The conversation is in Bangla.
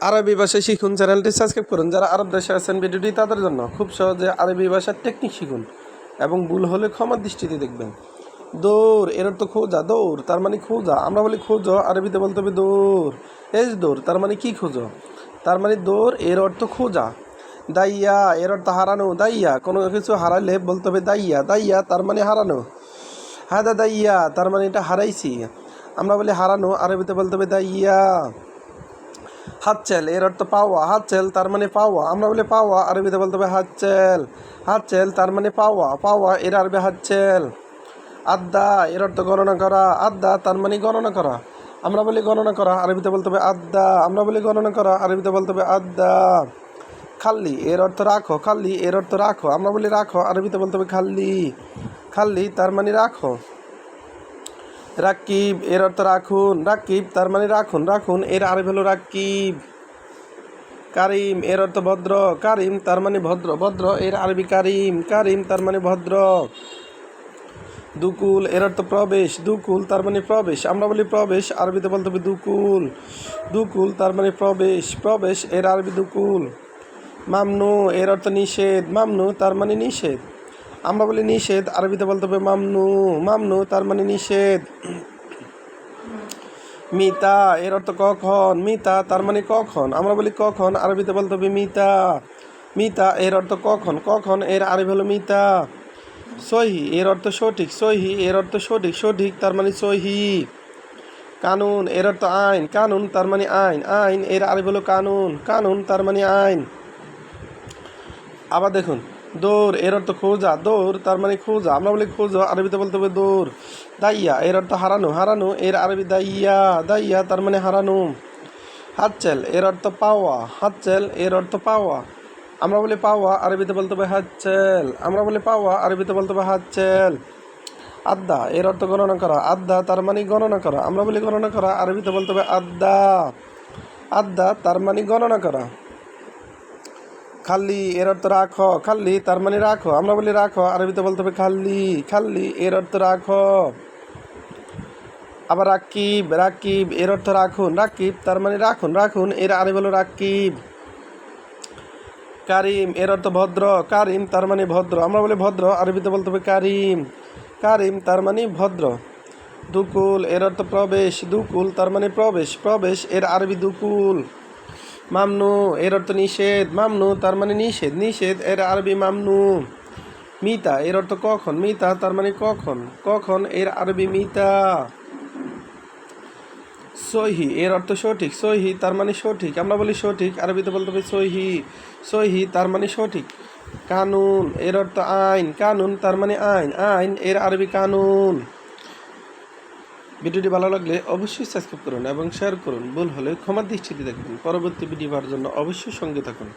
আরবি ভাষা শিখুন চ্যানেলটি সাবস্ক্রাইব করুন। যারা আরব দেশে আছেন ভিডিওটি তাদের জন্য খুব সহজে আরবি ভাষার টেকনিক শিখুন এবং ভুল হলে ক্ষমার দৃষ্টিতে দেখবেন। দৌড় এর অর্থ খোঁজা, দৌড়, তার মানে খোঁজা। আমরা বলি খোঁজো, আরবিতে বলতে হবে দৌড়। এজ দৌড়, তার মানে কি খোঁজো? তার মানে দৌড় এর অর্থ খোঁজা। দাইয়া এর অর্থ হারানো, দাইয়া। কোনো কিছু হারালে বলতে হবে দাইয়া। দাইয়া, তার মানে হারানো। হ্যাঁ হাদা দাইয়া, তার মানে এটা হারাইছি। আমরা বলি হারানো, আরবিতে বলতে হবে দাইয়া। হাতচেল, এর অর্থ পাওয়া। হাতচেল, তার মানে পাওয়া। আমরা বলি পাওয়া, আরবিতে বলতে হবে হাতচেল। হাতচেল, তার মানে পাওয়া। পাওয়া, এর আরবি হাতচেল। আদ্দা, এর অর্থ গণনা করা। আদ্দা, তার মানে গণনা করা। আমরা বলি গণনা করা, আরবিতে বলতে হবে আদ্দা। আমরা বলি গণনা করা, আরবিতে বলতে হবে আদ্দা। খাল্লি, এর অর্থ রাখো। খাল্লি, এর অর্থ রাখো। আমরা বলি রাখো, আরবিতে বলতে হবে খাল্লি। খাল্লি, তার মানে রাখো। রাকিব, এর অর্থ রাখুন। রাকিব, তার মানে রাখুন রাখুন, এর আরবি হলো রাকিব। কারিম, এর অর্থ ভদ্র। কারিম, তার মানে ভদ্র ভদ্র, এর আরবি কারিম। কারিম, তার মানে ভদ্র। দুকুল, এর অর্থ প্রবেশ। দুকুল, তার মানে প্রবেশ। আমরা বলি প্রবেশ, আরবিতে বলতে হবে দুকুল। দুকুল, তার মানে প্রবেশ। প্রবেশ, এর আরবি দুকুল। মামনু, এর অর্থ নিষেধ। মামনু, তার মানে নিষেধ। আমরা বলি নিষেধ, আরবিতে বলতে হবে মামনু মামনু তার মানে নিষেধ। মিতা, এর অর্থ কখন? মিতা তার মানে কখন? আমরা বলি কখন, আরবিতে বলতে হবে মিতা। মিতা, এর অর্থ কখন? কখন এর আরবি হলো মিতা। সহি, এর অর্থ সঠিক। সহি, এর অর্থ সঠিক। সঠিক তার মানে সহি। কানুন, এর অর্থ আইন। কানুন তার মানে আইন। আইন, এর আরবি হলো কানুন। কানুন তার মানে আইন। আবার দেখুন। দৌড় এর অর্থ খোঁজা, দৌড়, তার মানে খোঁজা। আমরা বলি খোঁজো, আরবিতে বলতে হবে দৌড়। দাইয়া এর অর্থ হারানো হারানো, এর আরবি দাইয়া দাইয়া তার মানে হারানো। হাতচেল এর অর্থ পাওয়া, হাতচেল এর অর্থ পাওয়া। আমরা বলি পাওয়া, আরবিতে বলতে হবে হাতচেল। আমরা বলি পাওয়া, আরবিতে বলতে হবে হাতচেল। আদ্দা এর অর্থ গণনা করা। আদ্দা তার মানে গণনা করা। আমরা বলি গণনা করা, আরবিতে বলতে হবে আদ্দা। আদ্দা তার মানে গণনা করা। খাল্লি এর অর্থ রাখো খাল্লি তার মানে রাখো। আমরা বলি রাখো, আরবিতে বলতে হবে খাল্লি খাল্লি এর অর্থ রাখো। আবার রাকিব রাকিব এর অর্থ রাখুন, রাকিব তার মানে রাখুন রাখুন, এর আরবি হলো রাকিব। কারিম এর অর্থ ভদ্র, কারিম তার মানে ভদ্র। আমরা বলি ভদ্র, আরবিতে বলতে হবে কারিম। কারিম তার মানে ভদ্র। দুকুল এর অর্থ প্রবেশ, দুকুল তার মানে প্রবেশ প্রবেশ এর আরবি দুকুল। মামনু এর অর্থ নিষেধ। মামনু, তার মানে নিষেধ। নিষেধ, এর আরবি মামনু। মিতা এর অর্থ কখন? মিতা, তার মানে কখন? কখন? এর আরবি মিতা। সহি, এর অর্থ সঠিক। সহি, তার মানে সঠিক। আমরা বলি সঠিক, আরবিতে বলতে হবে সহি। সহি, তার মানে সঠিক। কানুন, এর অর্থ আইন। কানুন, তার মানে আইন। আইন, এর আরবি কানুন। ভিডিওটি ভালো লাগলে অবশ্যই সাবস্ক্রাইব করুন এবং শেয়ার করুন। ভুল হলে ক্ষমার দৃষ্টিতে দেখবেন। পরবর্তী ভিডিও পাওয়ার জন্য অবশ্যই সঙ্গে থাকুন।